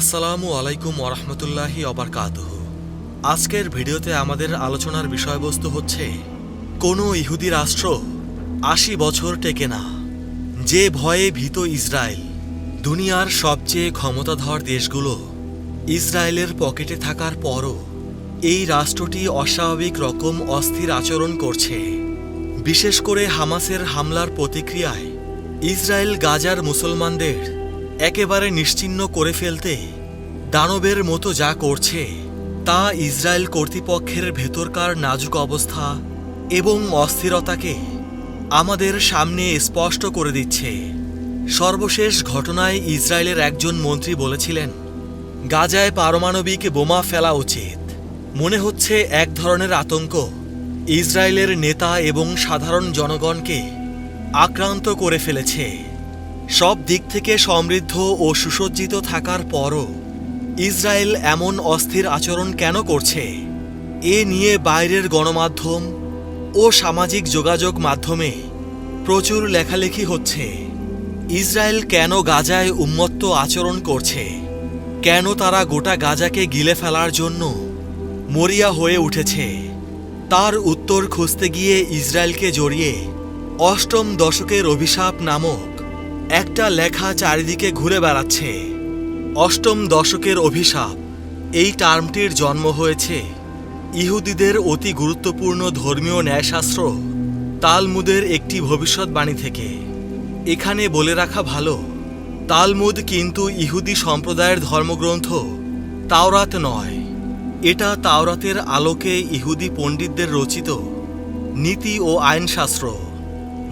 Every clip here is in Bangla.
আসসালামু আলাইকুম ওরহমতুল্লাহি অবরকাতহ আজকের ভিডিওতে আমাদের আলোচনার বিষয়বস্তু হচ্ছে, কোনো ইহুদি রাষ্ট্র আশি বছর টেকে না। যে ভয়ে ভীত ইসরায়েল, দুনিয়ার সবচেয়ে ক্ষমতাধর দেশগুলো ইসরায়েলের পকেটে থাকার পরও এই রাষ্ট্রটি অস্বাভাবিক রকম অস্থির আচরণ করছে। বিশেষ করে হামাসের হামলার প্রতিক্রিয়ায় ইসরায়েল, গাজার মুসলমানদের একেবারে নিশ্চিহ্ন করে ফেলতে দানবের মতো যা করছে, তা ইসরায়েল কর্তৃপক্ষের ভেতরকার নাজুক অবস্থা এবং অস্থিরতাকে আমাদের সামনে স্পষ্ট করে দিচ্ছে। সর্বশেষ ঘটনায় ইসরায়েলের একজন মন্ত্রী বলেছিলেন, গাজায় পারমাণবিক বোমা ফেলা উচিত। মনে হচ্ছে এক ধরনের আতঙ্ক ইসরায়েলের নেতা এবং সাধারণ জনগণকে আক্রান্ত করে ফেলেছে। সব দিক থেকে সমৃদ্ধ ও সুসজ্জিত থাকার পরও ইসরায়েল এমন অস্থির আচরণ কেন করছে? এ নিয়ে বাইরের গণমাধ্যম ও সামাজিক যোগাযোগ মাধ্যমে প্রচুর লেখালেখি হচ্ছে। ইসরায়েল কেন গাজায় উন্মত্ত আচরণ করছে? কেন তারা গোটা গাজাকে গিলে ফেলার জন্য মরিয়া হয়ে উঠেছে? তার উত্তর খুঁজতে গিয়ে ইসরায়েলকে জড়িয়ে অষ্টম দশকের অভিশাপ নামক একটা লেখা চারিদিকে ঘুরে বেড়াচ্ছে। অষ্টম দশকের অভিশাপ। এই টার্মটির জন্ম হয়েছে। ইহুদিদের অতি গুরুত্বপূর্ণ ধর্মীয় ন্যায়শাস্ত্র, তালমুদের একটি ভবিষ্যৎবাণী থেকে। এখানে বলে রাখা ভালো, তালমুদ কিন্তু ইহুদি সম্প্রদায়ের ধর্মগ্রন্থ, তাওরাত নয়। এটা তাওরাতের আলোকে ইহুদি পণ্ডিতদের রচিত নীতি ও আইনশাস্ত্র।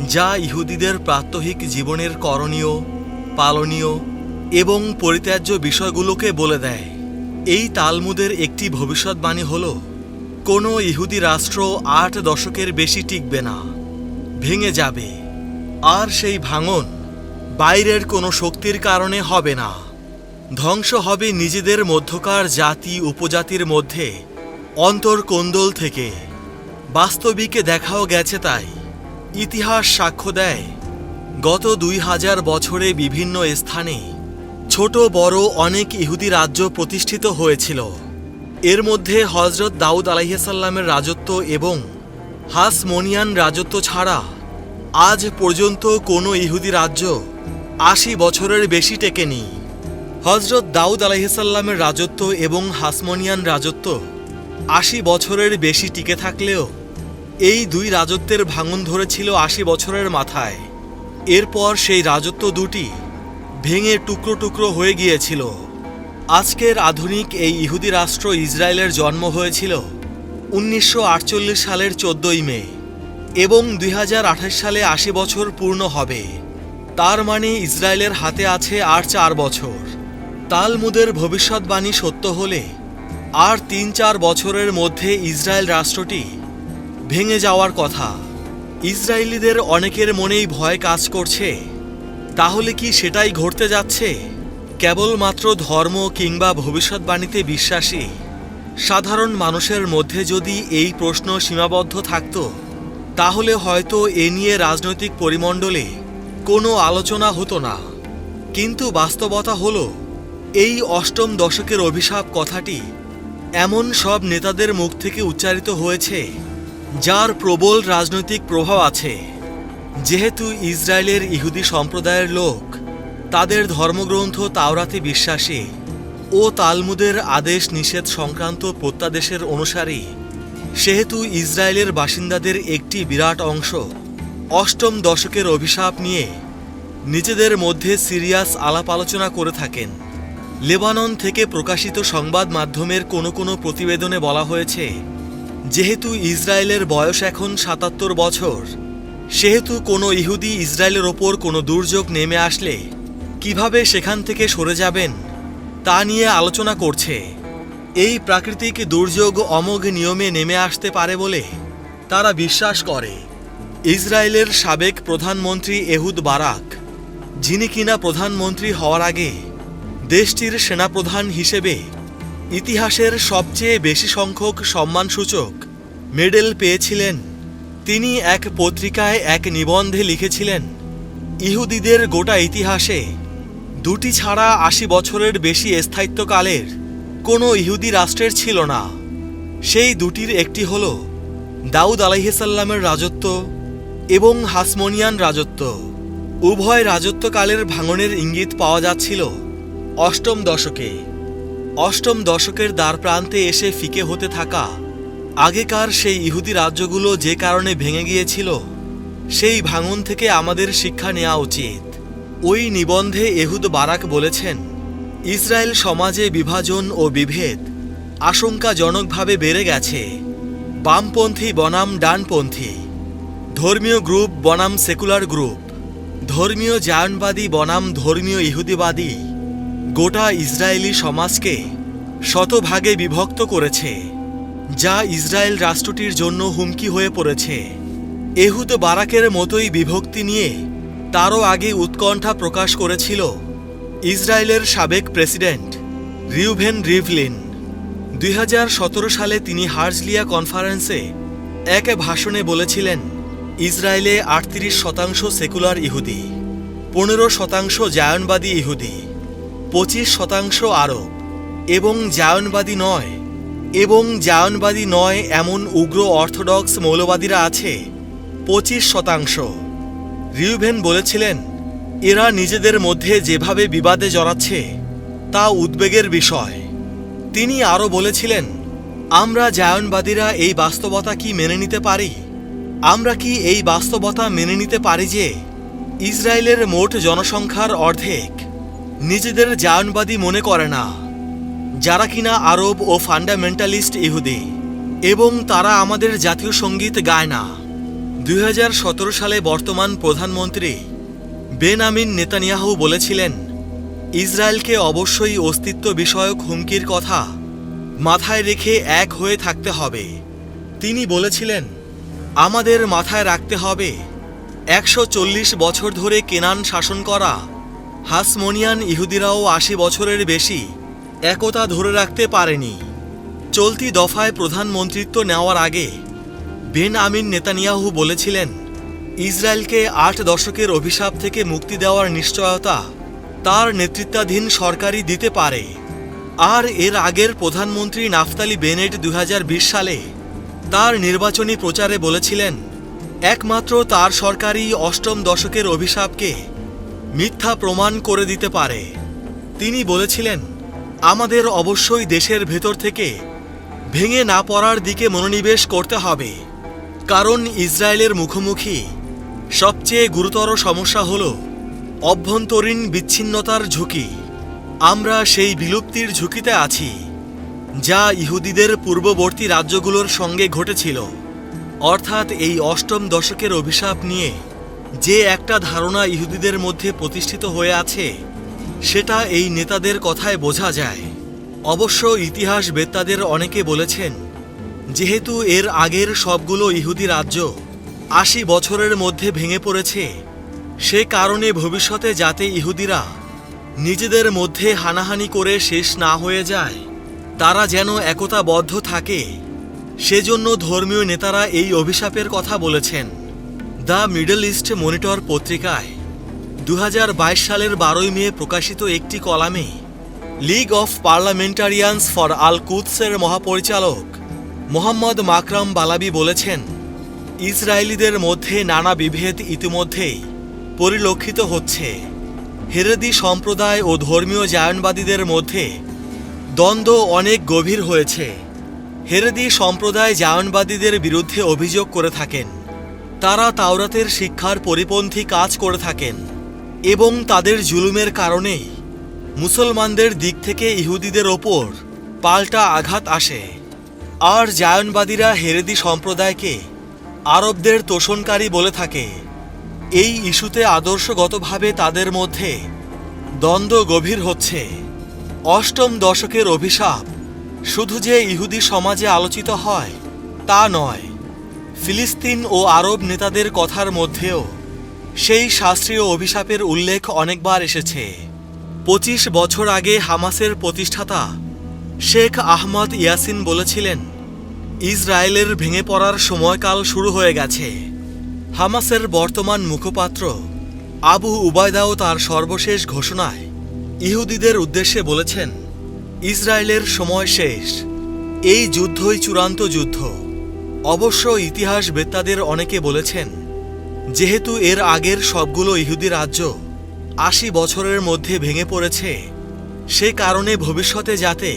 যা ইহুদিদের প্রাত্যহিক জীবনের করণীয়, পালনীয় এবং পরিত্যাজ্য বিষয়গুলোকে বলে দেয়। এই তালমুদের একটি ভবিষ্যৎবাণী হল, কোনো ইহুদি রাষ্ট্র আট দশকের বেশি টিকবে না, ভেঙে যাবে, আর সেই ভাঙন বাইরের কোনো শক্তির কারণে হবে না। ধ্বংস হবে নিজেদের মধ্যকার জাতি উপজাতির মধ্যে অন্তর্কোন্দল থেকে। বাস্তবিকে দেখাও গেছে তাই। ইতিহাস সাক্ষ্য দেয়। গত দুই হাজার বছরে বিভিন্ন স্থানে ছোট বড় অনেক ইহুদি রাজ্য প্রতিষ্ঠিত হয়েছিল। এর মধ্যে হজরত দাউদ আলাইসাল্লামের রাজত্ব এবং হাসমনিয়ান রাজত্ব ছাড়া আজ পর্যন্ত কোনো ইহুদি রাজ্য আশি বছরের বেশি টেকেনি। হজরত দাউদ আলাইসাল্লামের রাজত্ব এবং হাসমনিয়ান রাজত্ব আশি বছরের বেশি টিকে থাকলেও এই দুই রাজত্বের ভাঙন ধরেছিল আশি বছরের মাথায়। এরপর সেই রাজত্ব দুটি ভেঙে টুকরো টুকরো হয়ে গিয়েছিল। আজকের আধুনিক এই ইহুদি রাষ্ট্র ইসরায়েলের জন্ম হয়েছিল উনিশশো আটচল্লিশ সালের চোদ্দই মে এবং দুই হাজার আঠাশ সালে আশি বছর পূর্ণ হবে। তার মানে ইসরায়েলের হাতে আছে আর চার বছর। তালমুদের ভবিষ্যৎবাণী সত্য হলে আর তিন চার বছরের মধ্যে ইসরায়েল রাষ্ট্রটি ভেঙে যাওয়ার কথা। ইসরায়েলিদের অনেকের মনেই ভয় কাজ করছে। তাহলে কি সেটাই ঘটতে যাচ্ছে? কেবলমাত্র ধর্ম কিংবা ভবিষ্যৎবাণীতে বিশ্বাসী, সাধারণ মানুষের মধ্যে যদি এই প্রশ্ন সীমাবদ্ধ থাকত, তাহলে হয়তো এ নিয়ে রাজনৈতিক পরিমণ্ডলে কোনো আলোচনা হতো না। কিন্তু বাস্তবতা হল, এই অষ্টম দশকের অভিশাপ কথাটি এমন সব নেতাদের মুখ থেকে উচ্চারিত হয়েছে। যার প্রবল রাজনৈতিক প্রভাব আছে। যেহেতু ইসরায়েলের ইহুদি সম্প্রদায়ের লোক, তাদের ধর্মগ্রন্থ তাওরাতে বিশ্বাসী ও তালমুদের আদেশ নিষেধ সংক্রান্ত প্রত্যাদেশের অনুসারী, সেহেতু ইসরায়েলের বাসিন্দাদের একটি বিরাট অংশ অষ্টম দশকের অভিশাপ নিয়ে নিজেদের মধ্যে সিরিয়াস আলাপ আলোচনা করে থাকেন। লেবানন থেকে প্রকাশিত সংবাদ মাধ্যমের কোনো কোনো প্রতিবেদনে বলা হয়েছে যেহেতু ইসরায়েলের বয়স এখন সাতাত্তর বছর, সেহেতু কোনো ইহুদি ইসরায়েলের ওপর কোনো দুর্যোগ নেমে আসলে কীভাবে সেখান থেকে সরে যাবেন তা নিয়ে আলোচনা করছে। এই প্রাকৃতিক দুর্যোগ অমোঘ নিয়মে নেমে আসতে পারে বলে তারা বিশ্বাস করে। ইসরায়েলের সাবেক প্রধানমন্ত্রী এহুদ বারাক, যিনি কিনা প্রধানমন্ত্রী হওয়ার আগে দেশটির সেনাপ্রধান হিসেবে ইতিহাসের সবচেয়ে বেশি সংখ্যক সম্মানসূচক মেডেল পেয়েছিলেন। তিনি এক পত্রিকায় এক নিবন্ধে লিখেছিলেন, ইহুদিদের গোটা ইতিহাসে দুটি ছাড়া আশি বছরের বেশি স্থায়িত্বকালের কোনো ইহুদি রাষ্ট্রের ছিল না। সেই দুটির একটি হল দাউদ আলাইহিসাল্লামের রাজত্ব এবং হাসমোনিয়ান রাজত্ব। উভয় রাজত্বকালের ভাঙনের ইঙ্গিত পাওয়া যাচ্ছিল অষ্টম দশকে। অষ্টম দশকের দ্বার প্রান্তে এসে ফিকে হতে থাকা আগেকার সেই ইহুদি রাজ্যগুলো যে কারণে ভেঙে গিয়েছিল, সেই ভাঙন থেকে আমাদের শিক্ষা নেওয়া উচিত। ওই নিবন্ধে এহুদ বারাক বলেছেন, ইসরায়েল সমাজে বিভাজন ও বিভেদ আশঙ্কাজনকভাবে বেড়ে গেছে। বামপন্থী বনাম ডানপন্থী, ধর্মীয় গ্রুপ বনাম সেকুলার গ্রুপ, ধর্মীয় জায়নবাদী বনাম ধর্মীয় ইহুদিবাদী গোটা ইসরায়েলি সমাজকে শতভাগে বিভক্ত করেছে, যা ইসরায়েল রাষ্ট্রটির জন্য হুমকি হয়ে পড়েছে। এহুদ বারাকের মতোই বিভক্তি নিয়ে তারও আগে উৎকণ্ঠা প্রকাশ করেছিল ইসরায়েলের সাবেক প্রেসিডেন্ট রিউভেন রিভলিন। দুই হাজার সতেরো সালে তিনি হার্জলিয়া কনফারেন্সে এক ভাষণে বলেছিলেন, ইসরায়েলে আটত্রিশ শতাংশ সেকুলার ইহুদি, পনেরো শতাংশ জায়নবাদী ইহুদি। পঁচিশ শতাংশ আরব, এবং জায়নবাদী নয়, এবং জায়নবাদী নয় এমন উগ্র অর্থোডক্স মৌলবাদীরা আছে, পঁচিশ শতাংশ। রিউভেন বলেছিলেন, এরা নিজেদের মধ্যে যেভাবে বিবাদে জড়াচ্ছে, তা উদ্বেগের বিষয়। তিনি আরও বলেছিলেন, আমরা জায়নবাদীরা এই বাস্তবতা কি মেনে নিতে পারি? আমরা কি এই বাস্তবতা মেনে নিতে পারি যে, ইসরায়েলের মোট জনসংখ্যার অর্ধেক নিজেদের জায়নবাদী মনে করে না। যারা কিনা আরব ও ফান্ডামেন্টালিস্ট ইহুদি, এবং তারা আমাদের জাতীয় সংগীত গায় না। দুই হাজার সতেরো সালে বর্তমান প্রধানমন্ত্রী বেনামিন নেতানিয়াহু বলেছিলেন, ইসরায়েলকে অবশ্যই অস্তিত্ব বিষয়ক হুমকির কথা মাথায় রেখে এক হয়ে থাকতে হবে। তিনি বলেছিলেন, আমাদের মাথায় রাখতে হবে, একশো চল্লিশ বছর ধরে কেনান শাসন করা হাসমনিয়ান ইহুদিরাও আশি বছরের বেশি একতা ধরে রাখতে পারেনি। চলতি দফায় প্রধানমন্ত্রিত্ব নেওয়ার আগে বেন আমিন নেতানিয়াহু বলেছিলেন, ইসরায়েলকে আট দশকের অভিশাপ থেকে মুক্তি দেওয়ার নিশ্চয়তা তার নেতৃত্বাধীন সরকারই দিতে পারে। আর এর আগের প্রধানমন্ত্রী নাফতালি বেনেট দু হাজার বিশ সালে তার নির্বাচনী প্রচারে বলেছিলেন, একমাত্র তার সরকারই অষ্টম দশকের অভিশাপকে মিথ্যা প্রমাণ করে দিতে পারে। তিনি বলেছিলেন, আমাদের অবশ্যই দেশের ভেতর থেকে ভেঙে না পড়ার দিকে মনোনিবেশ করতে হবে। কারণ ইসরায়েলের মুখোমুখি সবচেয়ে গুরুতর সমস্যা হল অভ্যন্তরীণ বিচ্ছিন্নতার ঝুঁকি। আমরা সেই বিলুপ্তির ঝুঁকিতে আছি, যা ইহুদিদের পূর্ববর্তী রাজ্যগুলোর সঙ্গে ঘটেছিল। অর্থাৎ এই অষ্টম দশকের অভিশাপ নিয়ে যে একটা ধারণা ইহুদিদের মধ্যে প্রতিষ্ঠিত হয়ে আছে, সেটা এই নেতাদের কথায় বোঝা যায়। অবশ্য ইতিহাস বেত্তাদের অনেকে বলেছেন, যেহেতু এর আগের সবগুলো ইহুদি রাজ্য আশি বছরের মধ্যে ভেঙে পড়েছে, সে কারণে ভবিষ্যতে যাতে ইহুদিরা নিজেদের মধ্যে হানাহানি করে শেষ না হয়ে যায়, তারা যেন একতাবদ্ধ থাকে, সেজন্য ধর্মীয় নেতারা এই অভিশাপের কথা বলেছেন। দ্য মিডল ইস্ট মনিটর পত্রিকায় দু হাজার বাইশ সালের বারোই মে প্রকাশিত একটি কলামে লিগ অফ পার্লামেন্টারিয়ানস ফর আল কুৎসের মহাপরিচালক মোহাম্মদ মাকরাম বালাবি বলেছেন, ইসরায়েলিদের মধ্যে নানা বিভেদ ইতিমধ্যেই পরিলক্ষিত হচ্ছে। হেরেদি সম্প্রদায় ও ধর্মীয় জায়নবাদীদের মধ্যে দ্বন্দ্ব অনেক গভীর হয়েছে। হেরেদি সম্প্রদায় জায়নবাদীদের বিরুদ্ধে অভিযোগ করে থাকেন। তারা তাওরাতের শিক্ষার পরিপন্থী কাজ করে থাকেন এবং তাদের জুলুমের কারণেই মুসলমানদের দিক থেকে ইহুদিদের ওপর পাল্টা আঘাত আসে। আর জায়নবাদীরা হেরেদি সম্প্রদায়কে আরবদের তোষণকারী বলে থাকে। এই ইস্যুতে আদর্শগতভাবে তাদের মধ্যে দ্বন্দ্ব গভীর হচ্ছে। অষ্টম দশকের অভিশাপ শুধু যে ইহুদি সমাজে আলোচিত হয় তা নয়। ফিলিস্তিন ও আরব নেতাদের কথার মধ্যেও সেই শাস্ত্রীয় অভিশাপের উল্লেখ অনেকবার এসেছে। পঁচিশ বছর আগে হামাসের প্রতিষ্ঠাতা শেখ আহমদ ইয়াসিন বলেছিলেন, ইসরায়েলের ভেঙে পড়ার সময়কাল শুরু হয়ে গেছে। হামাসের বর্তমান মুখপাত্র আবু উবায়দাও তার সর্বশেষ ঘোষণায় ইহুদিদের উদ্দেশ্যে বলেছেন, ইসরায়েলের সময় শেষ। এই যুদ্ধই চূড়ান্ত যুদ্ধ। অবশ্য ইতিহাস বেত্তাদের অনেকে বলেছেন, যেহেতু এর আগের সবগুলো ইহুদি রাজ্য আশি বছরের মধ্যে ভেঙে পড়েছে, সে কারণে ভবিষ্যতে যাতে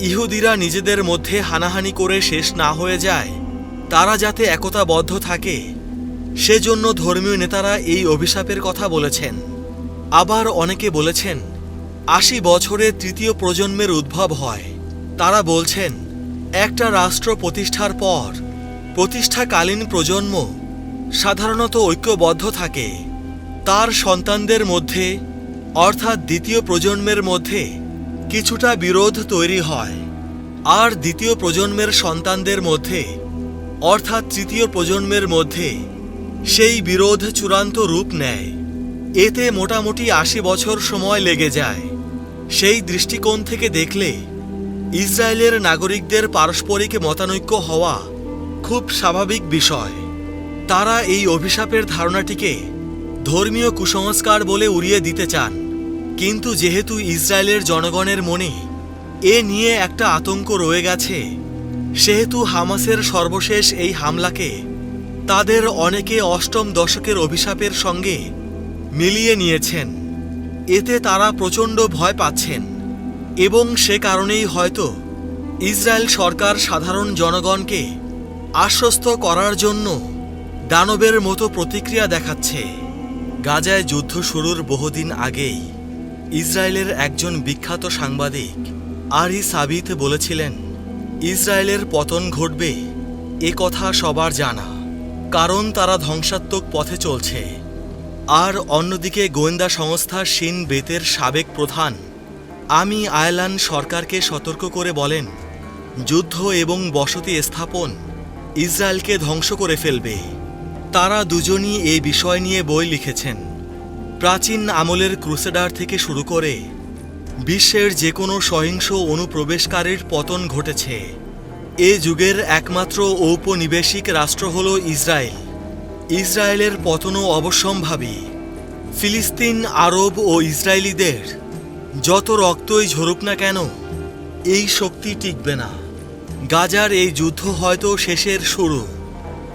ইহুদিরা নিজেদের মধ্যে হানাহানি করে শেষ না হয়ে যায়, তারা যাতে একতাবদ্ধ থাকে, সেজন্য ধর্মীয় নেতারা এই অভিশাপের কথা বলেছেন। আবার অনেকে বলেছেন, আশি বছরে তৃতীয় প্রজন্মের উদ্ভব হয়, তারা বলছেন একটা রাষ্ট্র প্রতিষ্ঠার পর, প্রতিষ্ঠাকালীন প্রজন্ম সাধারণত ঐক্যবদ্ধ থাকে। তার সন্তানদের মধ্যে, অর্থাৎ দ্বিতীয় প্রজন্মের মধ্যে, কিছুটা বিরোধ তৈরি হয়। আর দ্বিতীয় প্রজন্মের সন্তানদের মধ্যে, অর্থাৎ তৃতীয় প্রজন্মের মধ্যে, সেই বিরোধ চূড়ান্ত রূপ নেয়। এতে মোটামুটি আশি বছর সময় লেগে যায়। সেই দৃষ্টিকোণ থেকে দেখলে ইসরায়েলের নাগরিকদের পারস্পরিক মতানৈক্য হওয়া খুব স্বাভাবিক বিষয়। তারা এই অভিশাপের ধারণাটিকে ধর্মীয় কুসংস্কার বলে উড়িয়ে দিতে চান। কিন্তু যেহেতু ইসরায়েলের জনগণের মনে এ নিয়ে একটা আতঙ্ক রয়ে গেছে, সেহেতু হামাসের সর্বশেষ এই হামলাকে তাদের অনেকে অষ্টম দশকের অভিশাপের সঙ্গে মিলিয়ে নিয়েছেন। এতে তারা প্রচণ্ড ভয় পাচ্ছেন। এবং সে কারণেই হয়তো ইসরায়েল সরকার সাধারণ জনগণকে আশ্বস্ত করার জন্য দানবের মতো প্রতিক্রিয়া দেখাচ্ছে। গাজায় যুদ্ধ শুরুর বহুদিন আগেই ইসরায়েলের একজন বিখ্যাত সাংবাদিক আরি সাবিত বলেছিলেন, ইসরায়েলের পতন ঘটবে এ কথা সবার জানা, কারণ তারা ধ্বংসাত্মক পথে চলছে। আর অন্যদিকে গোয়েন্দা সংস্থা শিন বেতের সাবেক প্রধান আমি আয়লান সরকারকে সতর্ক করে বলেন, যুদ্ধ এবং বসতি স্থাপন ইসরায়েলকে ধ্বংস করে ফেলবে। তারা দুজনই এই বিষয় নিয়ে বই লিখেছেন। প্রাচীন আমলের ক্রুসেডার থেকে শুরু করে বিশ্বের যে কোনো সহিংস অনুপ্রবেশকারীর পতন ঘটেছে। এ যুগের একমাত্র ঔপনিবেশিক রাষ্ট্র হল ইসরায়েল। ইসরায়েলের পতনও অবশ্যম্ভাবী। ফিলিস্তিন, আরব ও ইসরায়েলিদের যত রক্তই ঝরুক না কেন, এই শক্তি টিকবে না। গাজার এই যুদ্ধ হয়তো শেষের শুরু,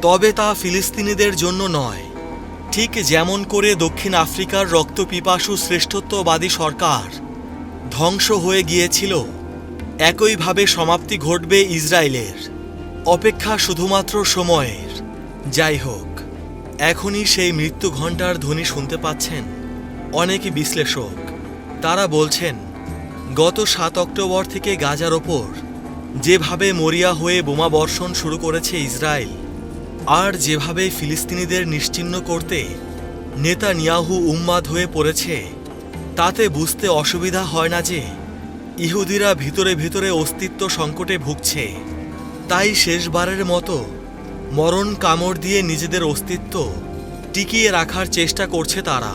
তবে তা ফিলিস্তিনিদের জন্য নয়। ঠিক যেমন করে দক্ষিণ আফ্রিকার রক্তপিপাসু শ্রেষ্ঠত্ববাদী সরকার ধ্বংস হয়ে গিয়েছিল, একইভাবে সমাপ্তি ঘটবে ইসরায়েলের। অপেক্ষা শুধুমাত্র সময়ের। যাই হোক, এখনই সেই মৃত্যু ঘণ্টার ধ্বনি শুনতে পাচ্ছেন অনেক বিশ্লেষক। তারা বলছেন, গত সাত অক্টোবর থেকে গাজার ওপর যেভাবে মরিয়া হয়ে বোমা বর্ষণ শুরু করেছে ইসরায়েল, আর যেভাবে ফিলিস্তিনিদের নিশ্চিহ্ন করতে নেতা নিয়াহু উম্মাদ হয়ে পড়েছে, তাতে বুঝতে অসুবিধা হয় না যে ইহুদিরা ভিতরে ভিতরে অস্তিত্ব সংকটে ভুগছে। তাই শেষবারের মতো মরণ কামড় দিয়ে নিজেদের অস্তিত্ব টিকিয়ে রাখার চেষ্টা করছে তারা।